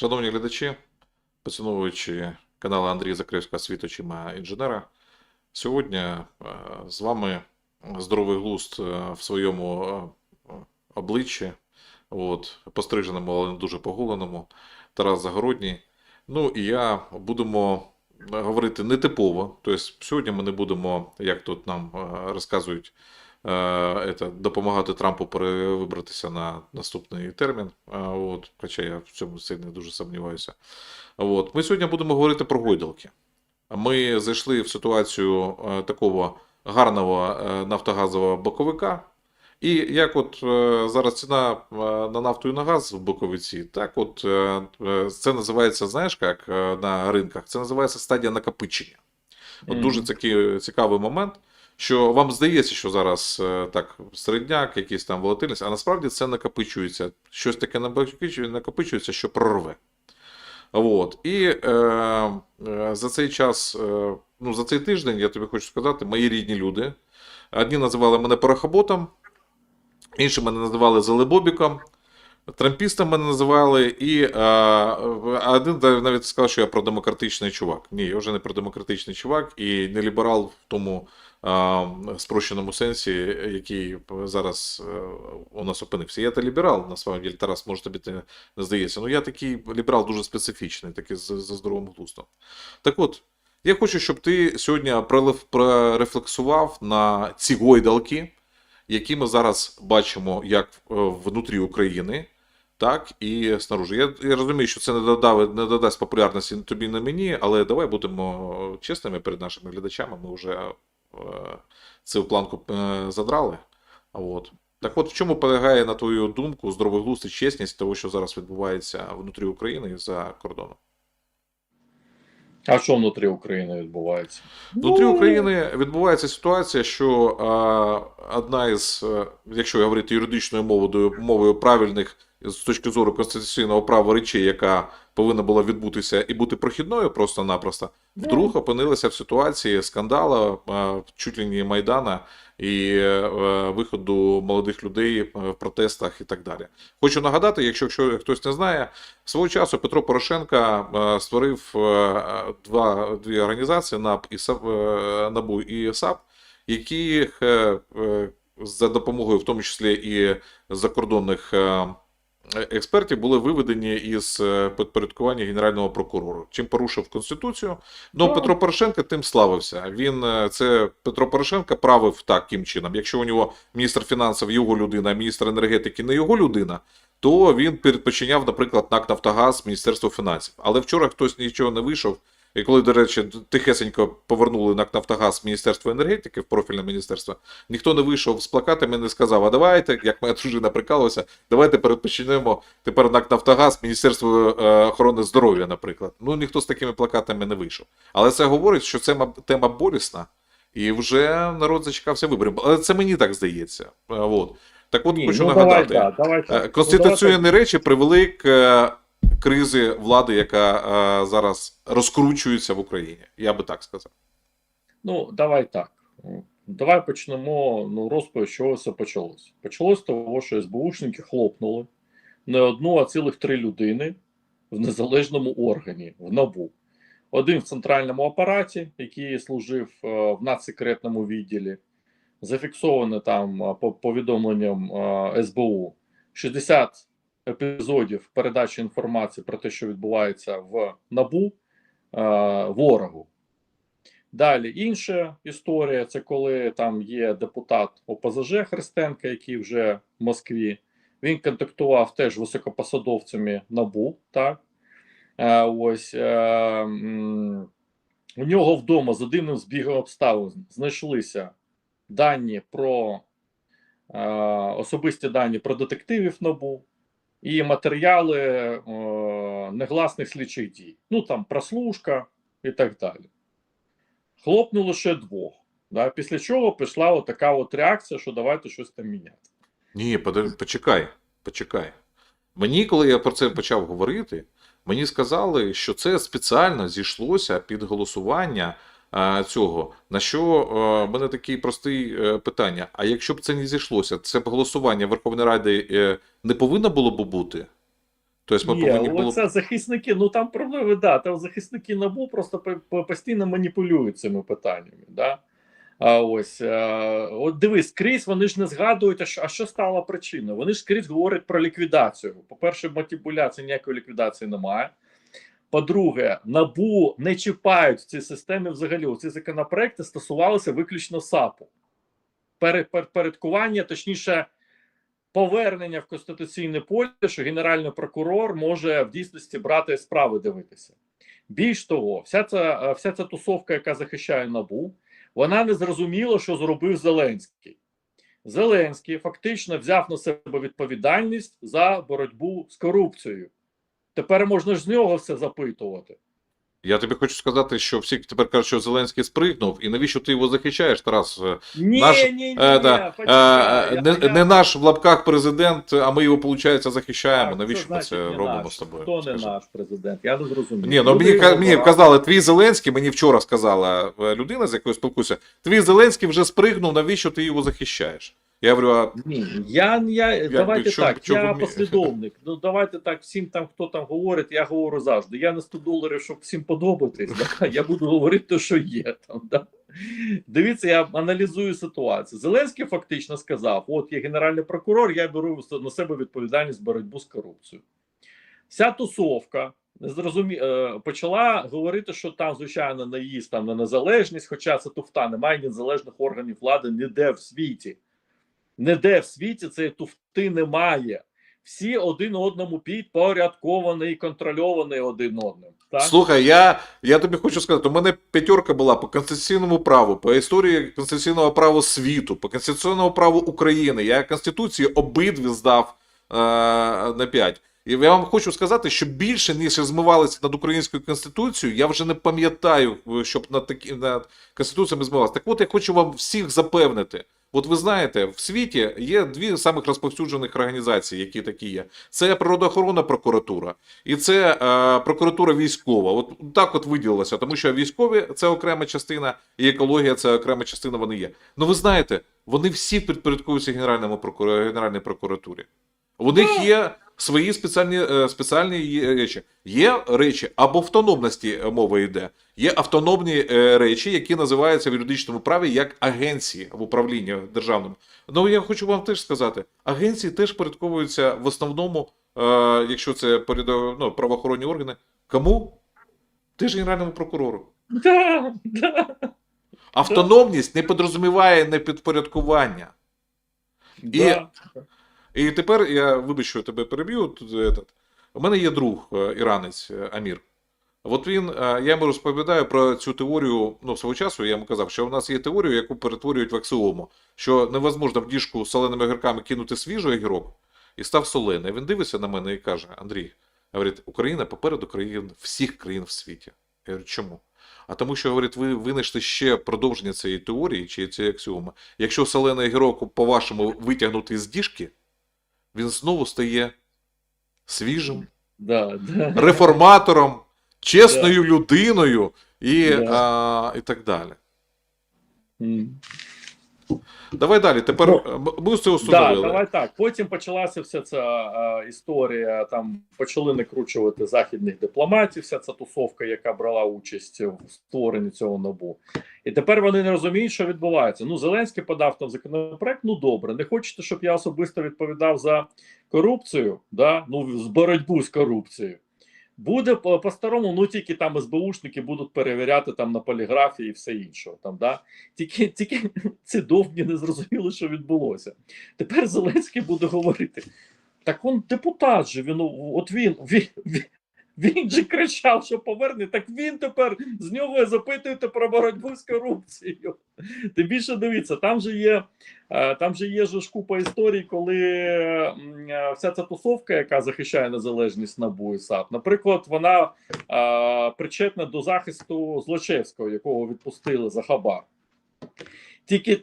Шановні глядачі, поціновуючи канали Андрія Закревського світ очима інженера, сьогодні е, з вами здоровий глузд е, в своєму е, обличчі, от, постриженому, але не дуже погуленому, Тарас Загородній. Ну і я будемо говорити нетипово. Тобто сьогодні ми не будемо, як тут нам розказують, это, допомагати Трампу перевибратися на наступний термін. Е, От, хоча я в цьому сильно дуже сумніваюся. От. Ми сьогодні будемо говорити про гойдалки. Ми зайшли в ситуацію е, такого гарного е, нафтогазового боковика. І як от е, зараз ціна е, на нафту і на газ в боковиці, так от е, е, це називається, знаєш як е, на ринках, це називається стадія накопичення. От дуже такий цікавий момент, що вам здається, що зараз е, так середняк, якийсь там волатильність, а насправді це накопичується. Щось таке накопичується, що прорве. От. І е, е, за цей час, е, ну за цей тиждень, я тобі хочу сказати, мої рідні люди. Одні називали мене порохоботом, інші мене називали Зелебобіком, трампістом мене називали, і е, один навіть сказав, що я продемократичний чувак. Ні, я вже не продемократичний чувак і не ліберал в тому е, спрощеному сенсі, який зараз е, у нас опинився. Я та ліберал, на самом деле, Тарас, може тобі не здається. Ну я такий ліберал дуже специфічний, такий з, здоровим глуздом. Так от, я хочу, щоб ти сьогодні прорефлексував на ці гойдалки, які ми зараз бачимо як е, внутрі України, так і снаружи. Я, я розумію, що це не, додав, не додасть популярності тобі на мені, але давай будемо чесними перед нашими глядачами. Ми вже е, цю планку е, задрали. От. Так от, в чому полягає, на твою думку, здоровий глузд і чесність того, що зараз відбувається внутрі України і за кордоном? А що внутрі України відбувається? Внутрі Ну, України відбувається ситуація, що е, одна із, е, якщо говорити юридичною мовою, мовою правильних з точки зору конституційного права речей, яка повинна була відбутися і бути прохідною просто-напросто, вдруг опинилася в ситуації скандалу, е, чуть ли Майдана і е, виходу молодих людей е, в протестах і так далі. Хочу нагадати, якщо, якщо хтось не знає, свого часу Петро Порошенко е, створив два, дві організації НАП і САП, НАБУ і САП, які за допомогою, в тому числі і закордонних експертів, були виведені із е, підпорядкування Генерального прокурора, чим порушив Конституцію. Ну, Так. Петро Порошенко тим славився. Він е, це Петро Порошенко правив таким чином. Якщо у нього міністр фінансів його людина, а міністр енергетики не його людина, то він передпочиняв, наприклад, НАК Нафтогаз Міністерство фінансів. Але вчора хтось нічого не вийшов. І коли, до речі, тихесенько повернули НАК Нафтогаз Міністерство енергетики в профільне міністерство, ніхто не вийшов з плакатами і не сказав: а давайте, як моя дружина прикалувалася, давайте передпочинемо тепер НАК Нафтогаз Міністерство е, охорони здоров'я, наприклад. Ну ніхто з такими плакатами не вийшов. Але це говорить, що це тема болісна, і вже народ зачекався виборів. Але це мені так здається. Е, От. Так от Ні, хочу ну, давай, нагадати. давай, Е, так. Конституційні речі привели к кризи влади, яка е, зараз розкручується в Україні. Я би так сказав. Ну, давай так. Давай почнемо ну, розповідь, з чого все почалось. Почалось того, що СБУшники хлопнули не одну, а цілих три людини в незалежному органі, в НАБУ. Один в центральному апараті, який служив е, в надсекретному відділі, зафіксовано там е, по повідомленням СБУ 60 епізодів передачі інформації про те, що відбувається в НАБУ е, ворогу. Далі інша історія це коли там є депутат ОПЗЖ Христенка, який вже в Москві. Він контактував теж високопосадовцями НАБУ. Так? Е, ось е, у нього вдома за дивним збігом обставин знайшлися дані про особисті дані про детективів НАБУ і матеріали е, негласних слідчих дій. Ну там прослушка і так далі хлопнуло ще двох. Да? Після чого пішла така от реакція, що давайте щось там міняти. Ні, почекай, почекай. Мені, коли я про це почав говорити, мені сказали, що це спеціально зійшлося під голосування цього. На що в мене таке просте е, питання: а якщо б це не зійшлося, це б голосування Верховної Ради е, не повинно було б бути? Тобто ми Ні, повинні було. оце захисники, ну там проблеми, да, там захисники НАБУ просто по- по- постійно маніпулюють цими питаннями. Да? А ось е, от дивись, скрізь вони ж не згадують, а що, а що стало причиною. Вони ж скрізь говорять про ліквідацію. По-перше, маніпуляції ніякої ліквідації немає. По-друге, набу не чіпають в цій системі взагалі. Ці законопроекти стосувалися виключно САПу. Перед, перед, точніше, повернення в конституційне поле, що генеральний прокурор може в дійсності брати справи дивитися. Більш того, вся ця, вся ця тусовка, яка захищає набу, вона не зрозуміла, що зробив Зеленський. Зеленський фактично взяв на себе відповідальність за боротьбу з корупцією. Тепер можна ж з нього все запитувати. Я тобі хочу сказати, що всі тепер кажуть, що Зеленський спригнув, і навіщо ти його захищаєш, Тарас? Е, Ні, Наш, ні, ні, Е, да, ні, е, не, я- не наш в лапках президент, а ми його, виходить, захищаємо. Так, Навіщо ми значить це робимо наш? з тобою? Хто не наш президент? Я не зрозумів. Ні, ну мені, мені казали, твій Зеленський, мені вчора сказала е, людина, з якою спілкуюся, твій Зеленський вже спригнув, навіщо ти його захищаєш? Я говорю, а Ні, я, я давайте що- так, що я ви послідовник. Ну давайте так, всім там, хто там говорить, я говорю завжди. Я не 100 доларів, щоб всім подобатись. Да? Я буду говорити те, що є там. Да? Дивіться, я аналізую ситуацію. Зеленський фактично сказав: от є генеральний прокурор, я беру на себе відповідальність боротьбу з корупцією. Вся тусовка. Зрозумі... е, почала говорити, що там, звичайно, наїзд там на незалежність, хоча це туфта, немає незалежних органів влади ніде в світі. Ніде в світі цієї туфти немає. Всі один одному підпорядковані і контрольовані один одним. Так? Слухай, я, я тобі хочу сказати, у мене п'ятерка була по конституційному праву, по історії конституційного права світу, по конституційному праву України. Я Конституції обидві здав е, на 5. І я вам хочу сказати, що більше, ніж змивалися над українською конституцією, я вже не пам'ятаю, щоб над такі над конституціями змивалися. Так от я хочу вам всіх запевнити. От ви знаєте, в світі є дві самих розповсюджених організації, які такі є. Це природоохоронна прокуратура і це е, прокуратура військова. От так от виділилося, тому що військові це окрема частина, і екологія це окрема частина. Вони є. Ну ви знаєте, вони всі підпорядковуються генеральному прокур... генеральній прокуратурі. У них є свої спеціальні, е, спеціальні речі. Є речі або автономності е, мова йде, є автономні е, речі, які називаються в юридичному праві як агенції в управлінні державному. Ну я хочу вам теж сказати, агенції теж порядковуються в основному, якщо це ну, правоохоронні органи. Кому? Теж генеральному прокурору. Да, да, Автономність не підрозуміває непідпорядкування. да. І тепер я вибач, тебе переб'ю. Тут, этот. У мене є друг е, іранець е, Амір. От він, е, я йому розповідаю про цю теорію ну, свого часу. Я йому казав, що в нас є теорія, яку перетворюють в аксіому, що невозможно в діжку з соленими огірками кинути свіжий огірок і став солений. Він дивиться на мене і каже: Андрій, говорить, Україна попереду країн всіх країн в світі. Я говорю, чому? А тому, що говорить, ви винайшли ще продовження цієї теорії чи цієї аксіоми. Якщо солений огірок, по-вашому, витягнути з діжки, він знову стає свіжим, Да, да. реформатором, чесною людиною і, Да. а, і так далі. Давай далі. Тепер Ну, е, ми з цього Да, давай так. Потім почалася вся ця а, історія. Там почали накручувати західних дипломатів, вся ця тусовка, яка брала участь в створенні цього набу. І тепер вони не розуміють, що відбувається. Ну, Зеленський подав там законопроект. Ну добре, не хочете, щоб я особисто відповідав за корупцію, да? ну з боротьбу з корупцією. Буде по- по-старому, ну тільки там СБУшники будуть перевіряти там на поліграфії і все інше. Там, да? Тільки, тільки ці довгі не зрозуміли, що відбулося. Тепер Зеленський буде говорити: так он депутат же, він, от він, він, він, він же кричав, що поверне, так він тепер з нього запитуєте про боротьбу з корупцією. Тим більше дивіться, там же є, е, там же є ж купа історій, коли е, вся ця тусовка, яка захищає незалежність НАБУ і САП, наприклад, вона е, причетна до захисту Злочевського, якого відпустили за хабар. Тільки,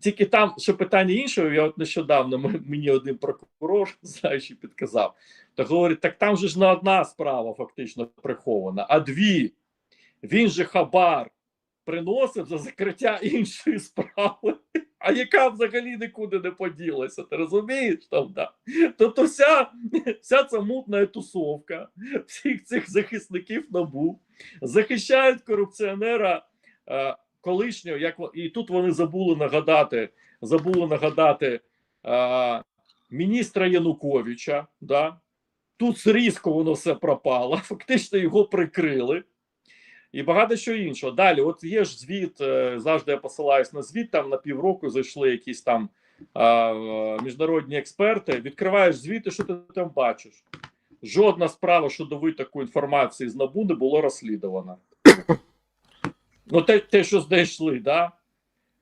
тільки там ще питання іншого. Я от нещодавно мені один прокурор знаючи підказав. То говорить: так там же ж не одна справа фактично прихована, а дві. Він же хабар приносив за закриття іншої справи, а яка взагалі нікуди не поділася. Ти розумієш? Там, да? Тобто вся, вся ця мутна тусовка всіх цих захисників набу захищають корупціонера е, колишнього, як і тут вони забули нагадати, забули нагадати е, міністра Януковича. Да? Тут різко воно все пропало, фактично його прикрили. І багато що іншого. Далі, от є ж звіт, е, завжди я посилаюсь на звіт, там на півроку зайшли якісь там а, міжнародні експерти. Відкриваєш звіт, і що ти там бачиш? Жодна справа щодо витоку інформації з НАБУ не було розслідувана. Ну, те, те що знайшли, да?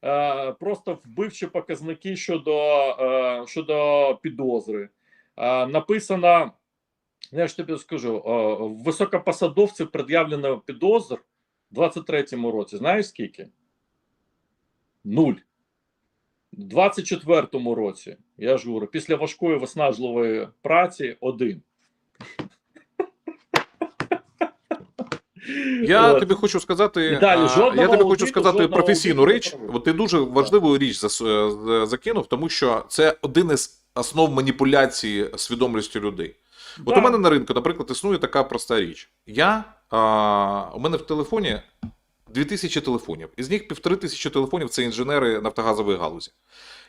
Е, просто вбивчі показники щодо, е, щодо підозри. Е, написано, я ж тобі скажу, е, високопосадовців пред'явлено підозр в 23-му році. Знаєш скільки? Нуль. У 24-му році, я ж говорю, після важкої виснажливої праці один. Я От. тобі хочу сказати, далі, я тобі хочу сказати професійну річ. От ти дуже важливу річ е, закинув, тому що це один із основ маніпуляції свідомістю людей. От у мене на ринку, наприклад, існує така проста річ. Я, а, у мене в телефоні 2000 телефонів, із них півтори тисячі телефонів це інженери нафтогазової галузі.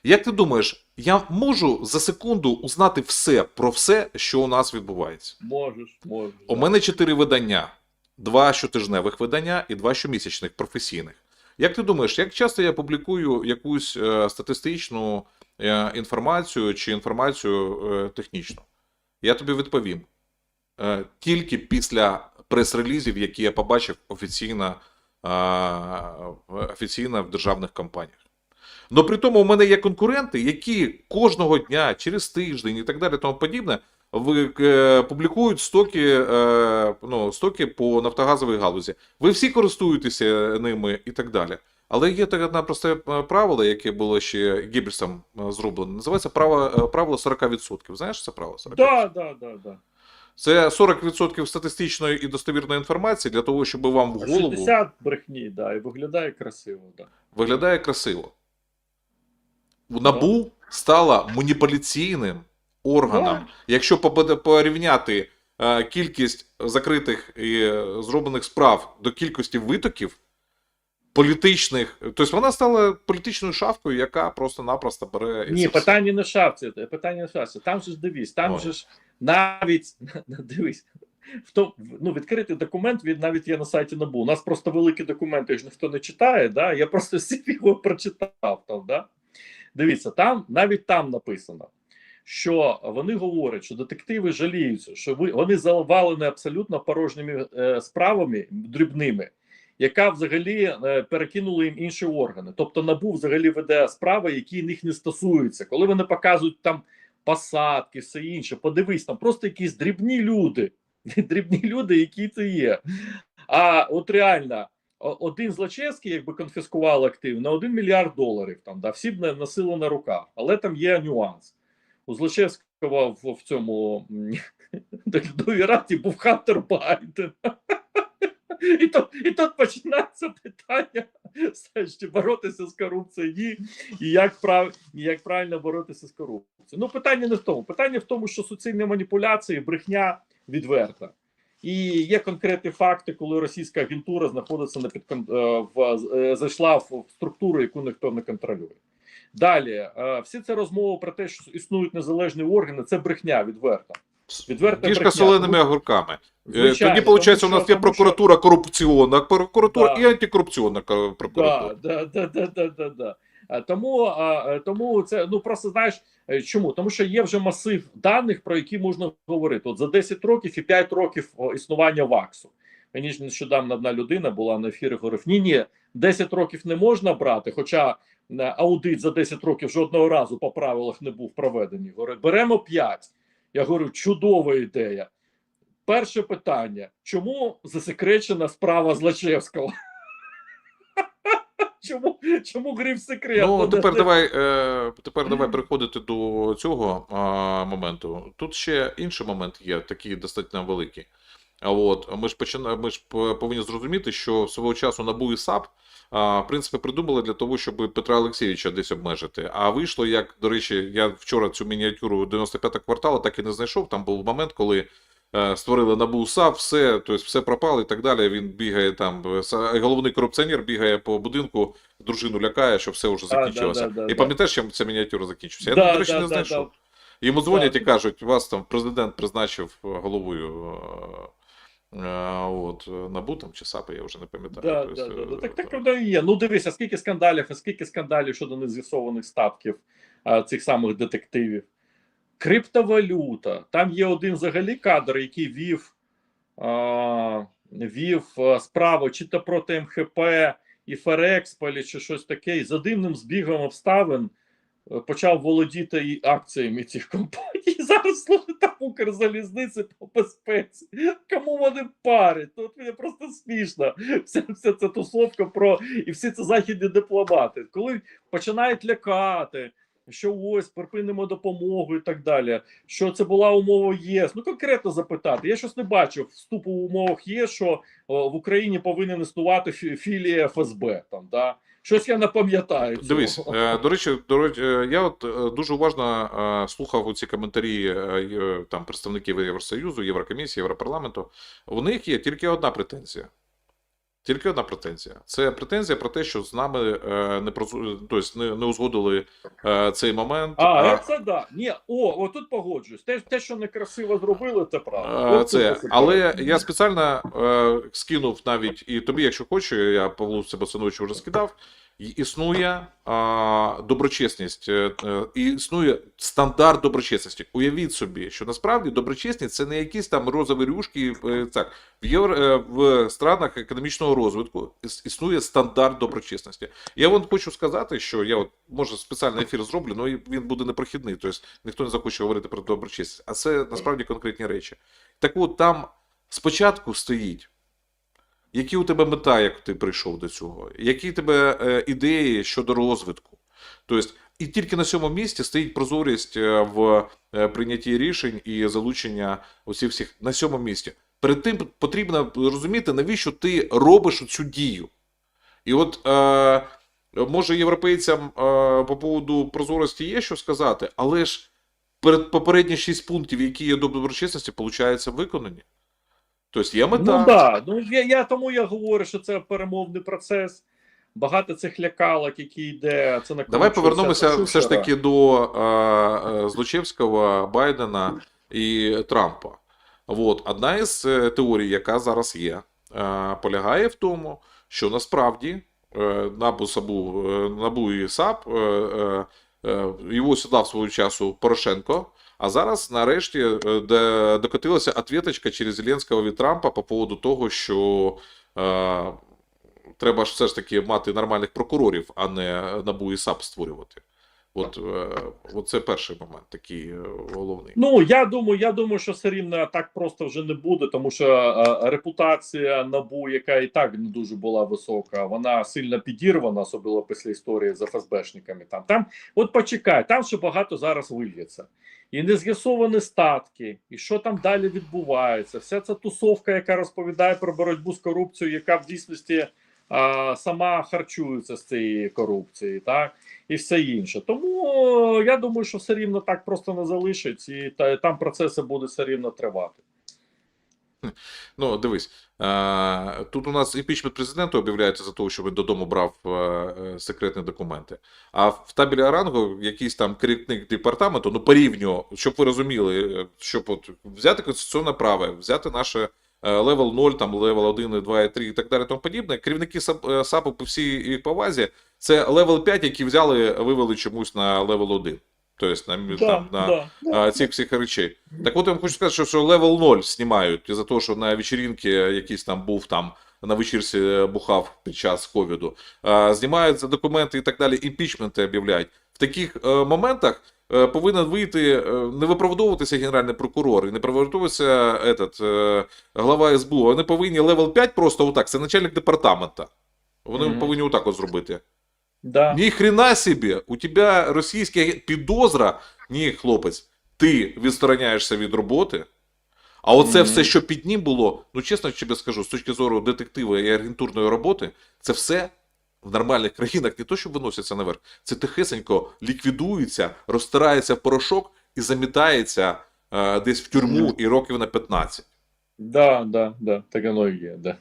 Як ти думаєш, я можу за секунду узнати все про все, що у нас відбувається? Можеш, можеш. У мене чотири видання: два щотижневих видання і два щомісячних професійних. Як ти думаєш, як часто я публікую якусь е, статистичну е, інформацію чи інформацію е, технічну? Я тобі відповім. Е, тільки після прес-релізів, які я побачив офіційно, е, офіційно в державних компаніях. Но при тому у мене є конкуренти, які кожного дня, через тиждень і так далі, тому подібне, ви е, публікують стоки, е, ну, стоки по нафтогазовій галузі. Ви всі користуєтеся ними і так далі. Але є таке одне просте е, правило, яке було ще Гіббельсом зроблено. Називається право, правило 40%. Знаєш це правило 40%? Да, да, да, да. Це 40% статистичної і достовірної інформації для того, щоб вам в голову 60 брехні, да, і виглядає красиво, да. виглядає красиво. НАБУ стала маніпуляційним органом. Да. Якщо порівняти е, кількість закритих і е, зроблених справ до кількості витоків політичних, тобто вона стала політичною шавкою, яка просто-напросто бере Ні, все. питання не в шапці, питання не в шапці. Там же ж дивись, там Ой. же ж навіть дивись. В то, ну, відкритий документ він навіть є на сайті НАБУ. У нас просто великі документи, їх ніхто не читає. Да? Я просто всі його прочитав. Там, да? Дивіться, там навіть там написано, що вони говорять, що детективи жаліються, що ви, вони завалені абсолютно порожніми е, справами дрібними, яка взагалі е, перекинули їм інші органи. Тобто НАБУ взагалі веде справи, які їх не стосуються. Коли вони показують там посадки, все інше, подивись, там просто якісь дрібні люди, дрібні люди, які це є. А от реально. Один Злочевський, якби конфіскував актив на 1 мільярд доларів, там да всі б носили на руках, але там є нюанс. У Злочевського в, в цьому м, наглядовій раді був Хантер Байден. І тут, і тут починається питання, знаєш, чи боротися з корупцією і як, прав, і як правильно боротися з корупцією. Ну, питання не в тому. Питання в тому, що суцільні маніпуляції, брехня відверта. І є конкретні факти, коли російська агентура знаходиться на підкон... е, е, зайшла в структуру, яку ніхто не контролює. Далі, е, всі це розмови про те, що існують незалежні органи, це брехня відверта. Відверта Діжка брехня. соленими огурками. Е, Звичайно, Тоді, виходить, у нас є прокуратура корупційна прокуратура Да. і антикорупційна прокуратура. Да, да, да, да, да, да, да. Тому, е, тому це ну просто знаєш е, чому? Тому що є вже масив даних, про які можна говорити. От за 10 років і 5 років існування ВАКСу. Мені ж нещодавно одна людина була на ефірі, говорив: ні, ні, 10 років не можна брати, хоча е, аудит за 10 років жодного разу по правилах не був проведений. Говорить, беремо 5. Я говорю, чудова ідея. Перше питання: чому засекречена справа Злачевського? Чому, чому гриф секрет? Ну, тепер давай, е, тепер давай переходити до цього а, моменту. Тут ще інший момент є, такий достатньо великий. От, ми ж почина... ми ж повинні зрозуміти, що свого часу НАБУ і САП в принципі придумали для того, щоб Петра Олексійовича десь обмежити. А вийшло, як до речі, я вчора цю мініатюру 95 кварталу так і не знайшов. Там був момент, коли е, створили НАБУ САП, все, тобто все пропало і так далі. Він бігає там, е, головний корупціонер бігає по будинку, дружину лякає, що все вже Да, да, закінчилося. да, да, і пам'ятаєш, чим ця мініатюра закінчилася? Я, Да, до речі, да, не знайшов. да. Йому дзвонять Да. і кажуть, вас там президент призначив е, головою е, е, от, е, НАБУ там, чи САПи, я вже не пам'ятаю. Да, Тобто, да, да, да. е, Так, так воно і є. Ну дивися, скільки скандалів, а скільки скандалів щодо нез'ясованих статків а, цих самих детективів. Криптовалюта. Там є один взагалі кадр, який вів, а, вів справу чи то проти МХП і Ферексполі, чи щось таке, і за дивним збігом обставин е, почав володіти і акціями цих компаній. Зараз слухай там Укрзалізниці по безпеці. Кому вони парять? Тут мені просто смішно. Вся, вся ця тусовка про і всі ці західні дипломати. Коли починають лякати, що ось припинимо допомогу і так далі. Що це була умова ЄС? Ну конкретно запитати. Я щось не бачив вступу в умовах ЄС, що о, в Україні повинен існувати фі- філія ФСБ. Там да щось я не пам'ятаю. Дивись, е, до речі, до речі, е, я от е, дуже уважно слухав ці коментарі там представників Євросоюзу, Єврокомісії, Європарламенту. У них є тільки одна претензія. Тільки одна претензія. Це претензія про те, що з нами е, не прозу- тобто не, не узгодили е, цей момент. А, це да. Ні, о, отут погоджуюсь. Те, те, що некрасиво зробили, це правда. Е, Це, але я спеціально е, скинув навіть і тобі, якщо хочу, я Павлу Себасиновичу вже скидав. Існує а, доброчесність, і існує стандарт доброчесності. Уявіть собі, що насправді доброчесність це не якісь там розові рюшки. е, Так, в, євро, в странах економічного розвитку існує стандарт доброчесності. Я вам хочу сказати, що я от може спеціальний ефір зроблю, але він буде непрохідний. Тобто ніхто не захоче говорити про доброчесність. А це насправді конкретні речі. Так от там спочатку стоїть. Які у тебе мета, як ти прийшов до цього? Які у тебе е, ідеї щодо розвитку? Тобто, і тільки на цьому місці стоїть прозорість е, в е, прийнятті рішень і залучення усіх всіх на цьому місці. Перед тим потрібно розуміти, навіщо ти робиш цю дію. І от е, може європейцям по поводу прозорості є що сказати, але ж перед попередні шість пунктів, які є до доброчесності, виходить, виконані. Тобто є мета. Ну да, ну я, я тому я говорю, що це перемовний процес. Багато цих лякалок, які йде, це накручується. Давай повернемося все ж таки до е, Злочевського, Байдена і Трампа. От одна із е, теорій, яка зараз є, е, полягає в тому, що насправді е, НАБУ, САБУ, е, НАБУ і САП е, е, е, його сюди свого часу Порошенко. А зараз, нарешті, е, докотилася ответочка через Зеленського від Трампа по поводу того, що е, треба ж все ж таки мати нормальних прокурорів, а не НАБУ і САП створювати. От, е, от це перший момент, такий е, головний. Ну я думаю, я думаю, що все рівно так просто вже не буде, тому що е, репутація набу, яка і так не дуже була висока, вона сильно підірвана, особливо після історії з ФСБшниками. Там там, от почекай, там ще багато зараз вильється. І не з'ясовані статки, і що там далі відбувається. Вся ця тусовка, яка розповідає про боротьбу з корупцією, яка в дійсності а, сама харчується з цієї корупції, так і все інше. Тому е, я думаю, що все рівно так просто не залишить, і та, там процеси будуть все рівно тривати. Ну, дивись, е, тут у нас імпічмент президента об'являється за того, що він додому брав е, секретні документи. А в табелі Арангу якийсь там керівник департаменту, ну порівнював, щоб ви розуміли, щоб от взяти конституційне право, взяти наше левел 0, там левел 1, 2, 3 і так далі, тому подібне. Керівники е, САПу по всій повазі, це левел 5, який взяли, вивели чомусь на левел 1. Тобто на, там, на, да, да. цих всіх речей. Так от я вам хочу сказати, що, що левел 0 знімають із-за того, що на вечірінки якийсь там був там. На вечірці е, бухав під час ковіду, знімають за документи і так далі, імпічменти об'являють. В таких е, моментах е, повинен вийти, е, не виправдовуватися генеральний прокурор і не виправдовуватися этот, е, глава СБУ. Вони повинні левел 5 просто отак, це начальник департамента. Вони Мгм. повинні отак от зробити. Да. Ні хрена собі, у тебе російська підозра, ні, хлопець, ти відстороняєшся від роботи, А оце Мгм. все, що під ним було, ну чесно тобі скажу, з точки зору детектива і агентурної роботи, це все в нормальних країнах не то, що виноситься наверх, це тихесенько ліквідується, розтирається в порошок і замітається е, десь в тюрму і років на 15. Да, да, да, так воно і є, да.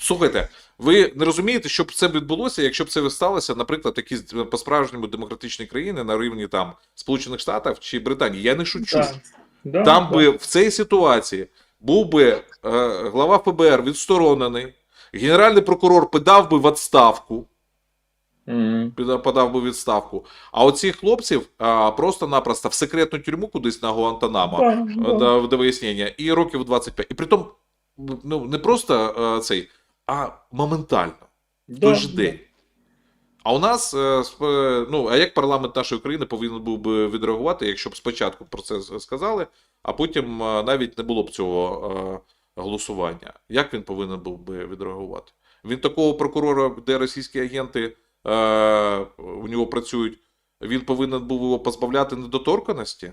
Слухайте, ви не розумієте, що б це відбулося, якщо б це сталося, наприклад, якісь по-справжньому демократичні країни на рівні там Сполучених Штатів чи Британії. Я не шучу. Да. Да, Там да. би в цій ситуації був би е, глава ФБР відсторонений, генеральний прокурор подав би в відставку, Мгм. піда- подав би відставку. А оцих хлопців а, просто-напросто в секретну тюрму кудись на Гуантанамо Да, да. до, до вияснення, і років 25. І притом, ну не просто е, цей, а моментально. в Да, той же день. А у нас, е, е, ну, а як парламент нашої країни повинен був би відреагувати, якщо б спочатку про це сказали, а потім е, навіть не було б цього е, голосування? Як він повинен був би відреагувати? Він такого прокурора, де російські агенти е, у нього працюють, він повинен був його позбавляти недоторканості?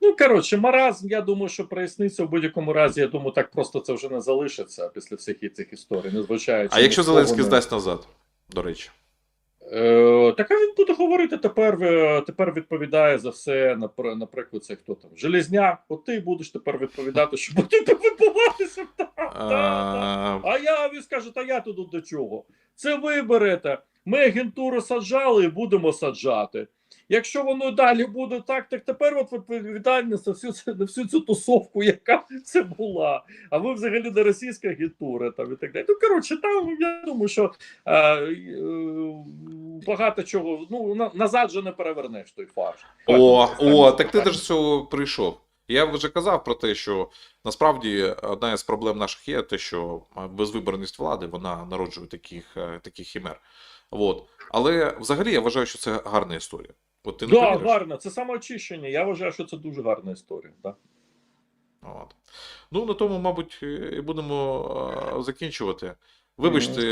Ну, коротше, маразм, я думаю, що проясниться в будь-якому разі. Я думаю, так просто це вже не залишиться після всіх цих історій, незважаючи. А якщо Зеленський не- здасть назад, до речі? Е, так а він буде говорити тепер. е, Тепер відповідає за все. напр- Наприклад, це хто там? Железняк, от ти будеш тепер відповідати, що буде відбуватися. Та, та, та. Е, А я він скаже, та я тут до чого? Це ви берете. Ми агентуру саджали і будемо саджати. Якщо воно далі буде так, так тепер от відповідальність за всю, на всю цю тусовку, яка це була. А ви взагалі не російська агентура там і так далі. Ну коротше, там я думаю, що е, е, багато чого ну на, назад же не перевернеш той фарш. О, Так, о, так ти до цього прийшов. Я вже казав про те, що насправді одна із проблем наших є те, що безвиборність влади вона народжує таких, е, таких хімер. От. Але взагалі я вважаю, що це гарна історія. От ти не Да, гарно, це самоочищення. Я вважаю, що це дуже гарна історія. Да. От. Ну, на тому, мабуть, і будемо е, закінчувати. Вибачте,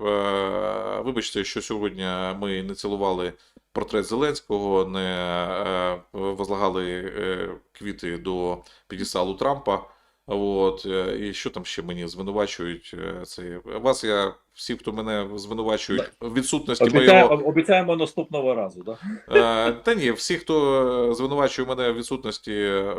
е, вибачте, що сьогодні ми не цілували портрет Зеленського, не е, возлагали е, квіти до підісталу Трампа. От, е, і що там ще мені звинувачують? е, Це вас я всі, хто мене звинувачують в відсутності Обіцяє, моєго. Обіцяємо наступного разу. Да? Е, Та ні, всі, хто звинувачує мене в відсутності е,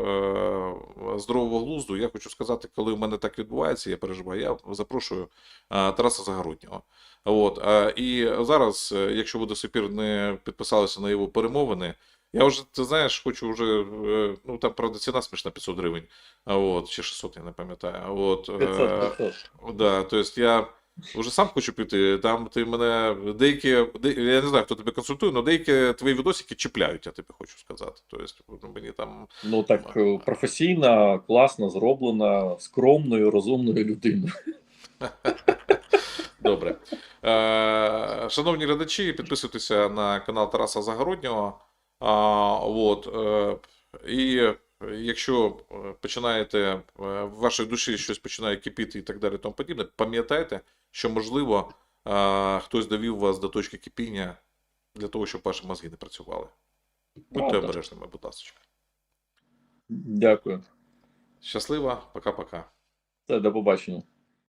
здорового глузду, я хочу сказати, коли в мене так відбувається, я переживаю, я запрошую е, Тараса Загороднього. От, е, і зараз, е, якщо ви до сих пір не підписалися на його перемовини, я вже, ти знаєш, хочу вже, е, ну там, правда, ціна смішна 500 гривень, а от, чи 600, я не пам'ятаю. От, е, 500, 500. Да, то есть я вже сам хочу піти. Там ти мене деякі, де, я не знаю, хто тебе консультує, але деякі твої відосики чіпляють, я тобі хочу сказати. Тобто мені там. Ну так е, професійна, класно зроблена, скромною, розумною людиною. Добре. Е, шановні глядачі, підписуйтеся на канал Тараса Загороднього. А, от, е, і якщо е, починаєте е, в вашій душі щось починає кипіти і так далі, тому подібне, пам'ятайте, що можливо хтось довів вас до точки кипіння для того, щоб ваші мозги не працювали. Будьте Правда. обережними, будь ласка. Дякую. Щасливо, пока-пока. Все, до побачення.